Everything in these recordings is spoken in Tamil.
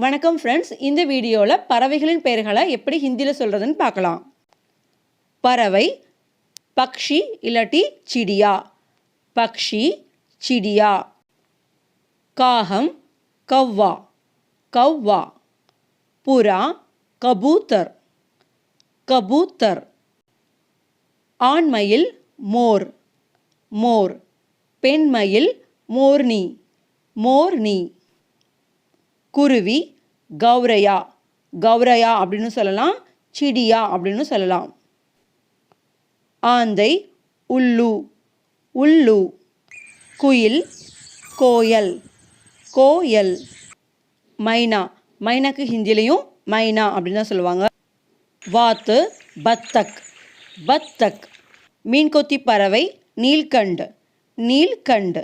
வணக்கம் ஃப்ரெண்ட்ஸ் இந்த வீடியோவில் பறவைகளின் பெயர்களை எப்படி ஹிந்தியில் சொல்கிறதுன்னு பார்க்கலாம். பறவை பக்ஷி இல்லாட்டி சிடியா. பக்ஷி சிடியா. காகம் கவ்வா. கவ்வா. புறா கபூத்தர். கபூத்தர். ஆண்மயில் மோர். மோர். பெண்மயில் மோர்னி. மோர்னி. குருவி கௌரையா. கௌரையா அப்படின்னு சொல்லலாம் சிடியா அப்படின்னு சொல்லலாம். ஆந்தை உள்ளு. உள்ளு. குயில் கோயல். கோயல். மைனா. மைனாக்கு ஹிந்திலையும் மைனா அப்படின்னு தான் சொல்லுவாங்க. வாத்து பத்தக். பத்தக். மீன்கொத்தி பறவை நீல்கண்டு நீல்கண்டு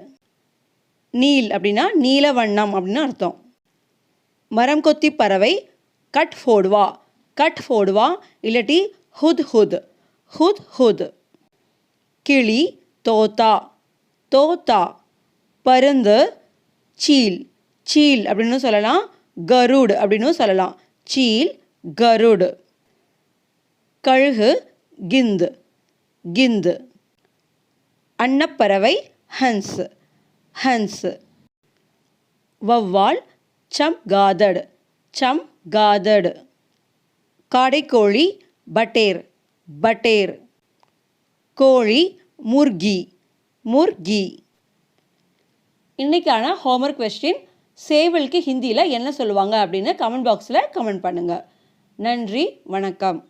நீல் அப்படின்னா நீல வண்ணம் அப்படின்னு அர்த்தம். மரம் கொத்தி பறவை கட் ஃபோடுவா கட் ஃபோடுவா இல்லாட்டி ஹுத் ஹுத். ஹுத் ஹுத். கிளி தோத்தா. தோத்தா. பருந்து சீல். சீல் அப்படின்னு சொல்லலாம் கருடு அப்படின்னு சொல்லலாம். சீல் கருடு. கழுகு கிந்து. கிந்து. அன்னப்பறவை ஹன்ஸ். ஹன்ஸ். வவ்வால் சம் காதடு சம் காதடு. காடைக்கோழி பட்டேர் பட்டேர். கோழி முர்கி முர்கி. இன்னைக்கான ஹோம்ஒர்க் கொஸ்டின் சேவலுக்கு ஹிந்தியில் என்ன சொல்லுவாங்க அப்படின்னு கமெண்ட் பாக்ஸில் கமெண்ட் பண்ணுங்கள் நன்றி வணக்கம்.